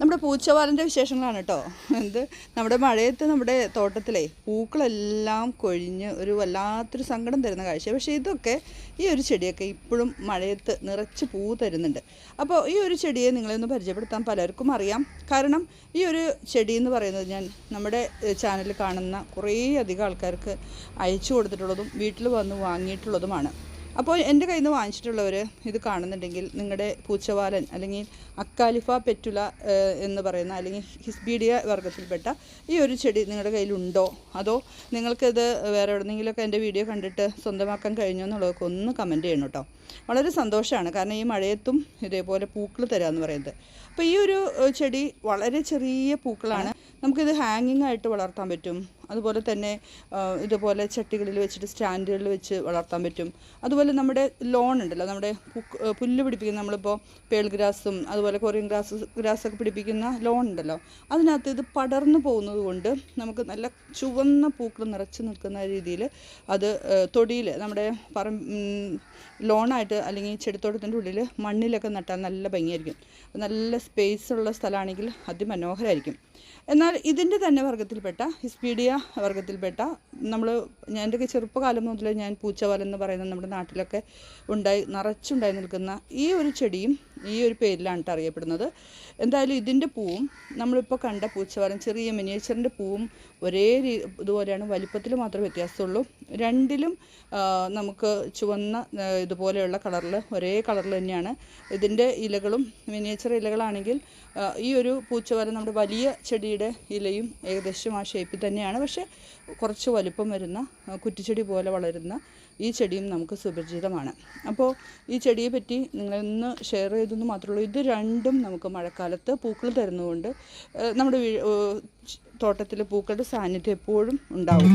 നമ്മുടെ പൂച്ചവാലന്റെ വിശേഷങ്ങളാണ് കേട്ടോ. എന്ത്? നമ്മുടെ മഴയത്ത് നമ്മുടെ തോട്ടത്തിലെ പൂക്കളെല്ലാം കൊഴിഞ്ഞ് ഒരു വല്ലാത്തൊരു സങ്കടം തരുന്ന കാഴ്ച. പക്ഷേ ഇതൊക്കെ ഈ ഒരു ചെടിയൊക്കെ ഇപ്പോഴും മഴയത്ത് നിറച്ച് പൂ തരുന്നുണ്ട്. അപ്പോൾ ഈ ഒരു ചെടിയെ നിങ്ങളെ ഒന്ന് പരിചയപ്പെടുത്താൻ പലർക്കും അറിയാം. കാരണം ഈ ഒരു ചെടി എന്ന് പറയുന്നത് ഞാൻ നമ്മുടെ ചാനലിൽ കാണുന്ന കുറേ അധികം ആൾക്കാർക്ക് അയച്ചു കൊടുത്തിട്ടുള്ളതും വീട്ടിൽ വന്ന് വാങ്ങിയിട്ടുള്ളതുമാണ്. അപ്പോൾ എന്റെ കയ്യിൽ നിന്ന് വാങ്ങിച്ചിട്ടുള്ളവർ ഇത് കാണുന്നുണ്ടെങ്കിൽ നിങ്ങളുടെ പൂച്ചവാലൻ അല്ലെങ്കിൽ അക്കാലിഫ പെറ്റുല എന്ന് പറയുന്ന അല്ലെങ്കിൽ ഹിസ്ബീഡിയ വർഗത്തിൽപ്പെട്ട ഈ ഒരു ചെടി നിങ്ങളുടെ കയ്യിലുണ്ടോ അതോ നിങ്ങൾക്കിത് വേറെ എവിടെന്നെങ്കിലുമൊക്കെ എന്റെ വീഡിയോ കണ്ടിട്ട് സ്വന്തമാക്കാൻ കഴിഞ്ഞോ എന്നുള്ളതൊക്കെ ഒന്ന് കമന്റ് ചെയ്യണം കേട്ടോ. വളരെ സന്തോഷമാണ്. കാരണം ഈ മഴയത്തും ഇതേപോലെ പൂക്കൾ തരാമെന്ന് പറയുന്നത്. അപ്പോൾ ഈ ഒരു ചെടി വളരെ ചെറിയ പൂക്കളാണ്. നമുക്കിത് ഹാങ്ങിങ് ആയിട്ട് വളർത്താൻ പറ്റും. അതുപോലെ തന്നെ ഇതുപോലെ ചട്ടികളിൽ വെച്ചിട്ട് സ്റ്റാൻഡുകളിൽ വെച്ച് വളർത്താൻ പറ്റും. അതുപോലെ നമ്മുടെ ലോൺ ഉണ്ടല്ലോ നമ്മുടെ പുല്ല് പിടിപ്പിക്കുന്ന നമ്മളിപ്പോൾ പേൾ ഗ്രാസും അതുപോലെ കൊറിയൻ ഗ്രാസ് ഗ്രാസൊക്കെ പിടിപ്പിക്കുന്ന ലോൺ ഉണ്ടല്ലോ അതിനകത്ത് ഇത് പടർന്നു പോകുന്നത് കൊണ്ട് നമുക്ക് നല്ല ചുവന്ന പൂക്കൾ നിറച്ച് നിൽക്കുന്ന രീതിയിൽ അത് തൊടിയിൽ നമ്മുടെ പറ ലോണായിട്ട് അല്ലെങ്കിൽ ചെടിത്തോട്ടത്തിന്റെ ഉള്ളിൽ മണ്ണിലൊക്കെ നട്ടാൽ നല്ല ഭംഗിയായിരിക്കും. നല്ല സ്പേസ് ഉള്ള സ്ഥലമാണെങ്കിൽ അതിമനോഹരമായിരിക്കും എന്നാൽ ഇതിന്റെ തന്നെ വർഗത്തിൽപ്പെട്ട ഹിസ്പീഡിയ വർഗത്തിൽപ്പെട്ട നമ്മൾ ഞാൻ എന്റെ ചെറുപ്പകാലം മുതൽ ഞാൻ പൂച്ചവലെന്ന് പറയുന്ന നമ്മുടെ നാട്ടിലൊക്കെ ഉണ്ടായി നിറച്ചുണ്ടായി നിൽക്കുന്ന ഈ ഒരു ചെടിയും ഈ ഒരു പേരിലാണ് കേട്ടോ അറിയപ്പെടുന്നത്. എന്തായാലും ഇതിന്റെ പൂവും നമ്മളിപ്പോൾ കണ്ട പൂച്ചവരം ചെറിയ മിനിയേച്ചറിന്റെ പൂവും ഒരേ രീ ഇതുപോലെയാണ്. വലിപ്പത്തിൽ മാത്രമേ വ്യത്യാസമുള്ളൂ. രണ്ടിലും നമുക്ക് ചുവന്ന ഇതുപോലെയുള്ള കളറിൽ ഒരേ കളറിൽ തന്നെയാണ്. ഇതിന്റെ ഇലകളും മിനിയേച്ചർ ഇലകളാണെങ്കിൽ ഈ ഒരു പൂച്ചവരം നമ്മുടെ വലിയ ചെടിയുടെ ഇലയും ഏകദേശം ആ ഷേപ്പിൽ തന്നെയാണ്. പക്ഷേ കുറച്ച് വലുപ്പം വരുന്ന കുറ്റിച്ചെടി പോലെ വളരുന്ന ഈ ചെടിയും നമുക്ക് സുപരിചിതമാണ്. അപ്പോൾ ഈ ചെടിയെ പറ്റി നിങ്ങളൊന്ന് ഷെയർ ചെയ്തെന്ന് മാത്രമേ ഇത് രണ്ടും നമുക്ക് മഴക്കാലത്ത് പൂക്കൾ തരുന്നതുകൊണ്ട് നമ്മുടെ തോട്ടത്തിൽ പൂക്കളുടെ സാന്നിധ്യം എപ്പോഴും ഉണ്ടാവും.